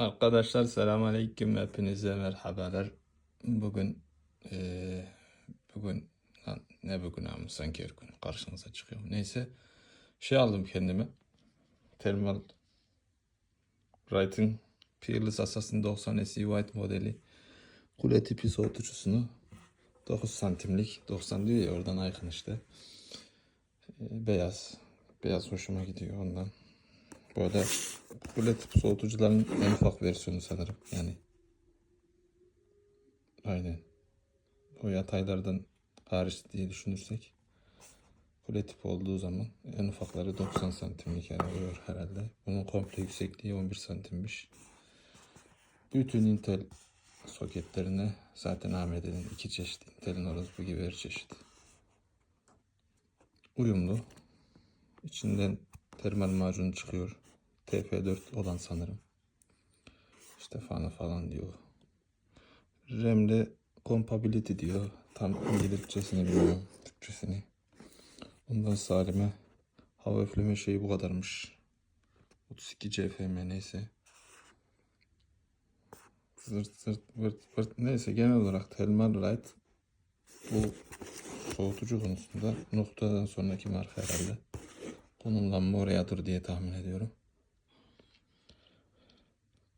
Arkadaşlar selamünaleyküm hepinize merhabalar. Bugün eee, bugün lan ne bugün ama sanki her gün karşınıza çıkıyor. Neyse şey aldım kendime. Thermal Writing Peerless Assassin 90 SE White modeli kule tipi soğutucusunu 9 santimlik 90 diyor ya oradan aykın işte. Eee, beyaz. Beyaz hoşuma gidiyor ondan. Böyle kule tip soğutucuların en ufak versiyonu sanırım. Yani aynen. O yataylardan hariç diye düşünürsek kule tip olduğu zaman en ufakları 90 santimlik yani oluyor herhalde. Bunun komple yüksekliği 11 santimmiş. Bütün Intel soketlerine zaten AMD'nin iki çeşit Intel'in orası gibi her çeşit. Uyumlu. İçinden termal macun çıkıyor. TP4 olan sanırım. İşte falan falan diyor. RAM'le compatibility diyor. Tam İngilizcesini bilmiyorum. Türkçesini. Ondan Salim'e hava üfleme şeyi bu kadarmış. 32 CFM neyse. Zırt zırt vırt vırt neyse genel olarak Telman Light bu soğutucu konusunda noktadan sonraki marka herhalde. Konumlanma orayadır diye tahmin ediyorum.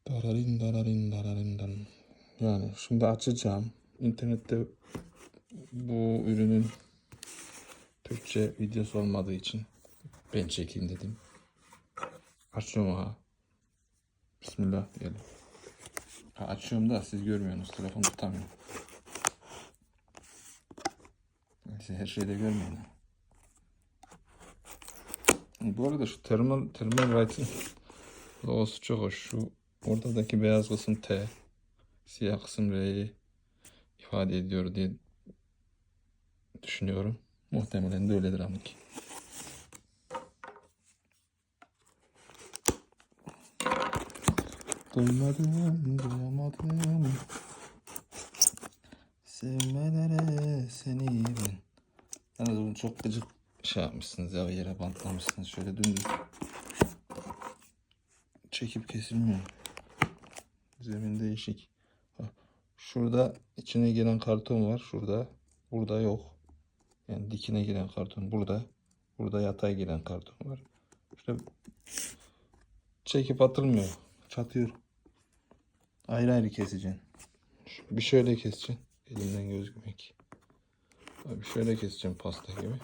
Dararin dararin dararin dan. Yani şimdi açacağım. İnternette bu ürünün Türkçe videosu olmadığı için ben çekeyim dedim. Açıyorum ha. Bismillah diyelim. Ha, açıyorum da siz görmüyorsunuz. Telefonu tutamıyorum. Neyse her şeyi de görmeyin. Bu arada şu termal termal writing logosu çok hoş. Şu ortadaki beyaz kısım T, siyah kısım R'yi ifade ediyor diye düşünüyorum. Muhtemelen de öyledir ama ki. Duymadım, duyamadım. Sevmelere seni ben. Yalnız bunu çok gıcık şey yapmışsınız ya yere bantlamışsınız. Şöyle dümdüz çekip kesilmiyor. Zemin değişik. Şurada içine giren karton var. Şurada. Burada yok. Yani dikine giren karton burada. Burada yatay giren karton var. İşte çekip atılmıyor. Çatıyor. Ayrı ayrı keseceksin. Bir şöyle keseceksin. Elimden gözükmek. Bir şöyle keseceğim pasta gibi.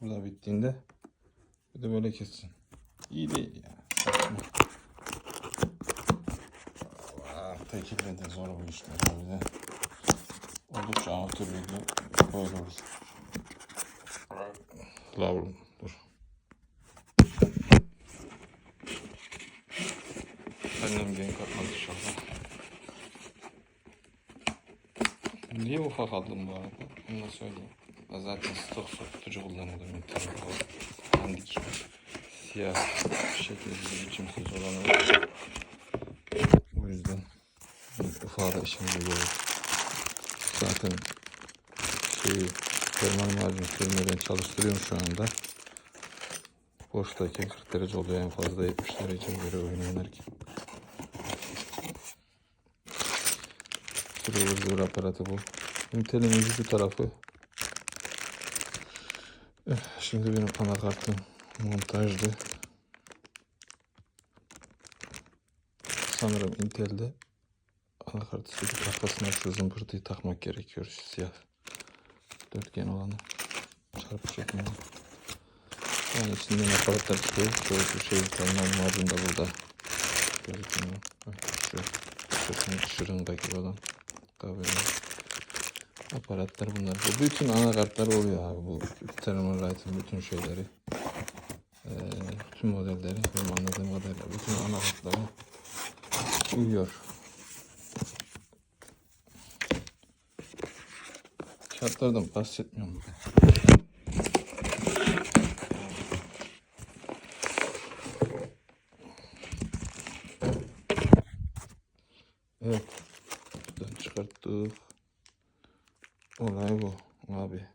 Burada bittiğinde bir de böyle kessin. İyi değil ya. Saçma. Aa, Tekille de zor bu işler. O yüzden oldukça amatör video böyle olur. Lavrum dur. Annem gün kalkmaz inşallah. Niye ufak aldım bu arada? Onu da söyleyeyim. Zaten stok sokutucu kullanıyordum. internet olarak. Dandik. Siyah şekilli biçimsiz olanı. O yüzden ufağa da işimize görüyor. Zaten şeyi termal macun sürmeden çalıştırıyorum şu anda. Boştayken 40 derece oluyor en fazla 70 derece göre oyun oynarken. Zır aparatı bu. Intel'in ucu tarafı. Şimdi benim anakartım montajdı. Sanırım Intel'de anakartı söküp arkasına şu zımbırtıyı takmak gerekiyor. Şu siyah dörtgen olanı. Çarpı şeklinde. Yani içinden aparatlar çıkıyor. Şöyle şu şey termal macun da burada. Gözükmüyor. Bak Şu sesinin şırındaki olan kahverengi aparatlar bunlar. Bu bütün anakartlar oluyor abi bu Thermal Light'ın bütün şeyleri. Ee, bütün modelleri benim anladığım kadarıyla bütün anakartları uyuyor. Kağıtlardan bahsetmiyorum. Evet. Buradan çıkarttık. Olay bu abi.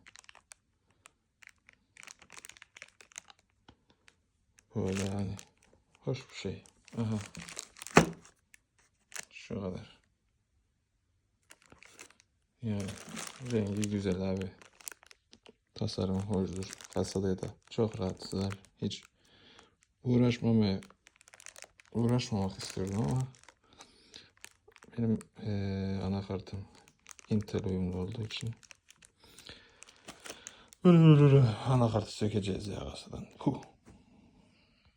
Böyle yani. Hoş bir şey. Aha. Şu kadar. Yani rengi güzel abi. Tasarımı hoşdur. Kasada da çok rahat sığar. Hiç uğraşmamaya uğraşmamak istiyorum ama benim eee anakartım Intel uyumlu olduğu için anakartı sökeceğiz ya kasadan. Huh.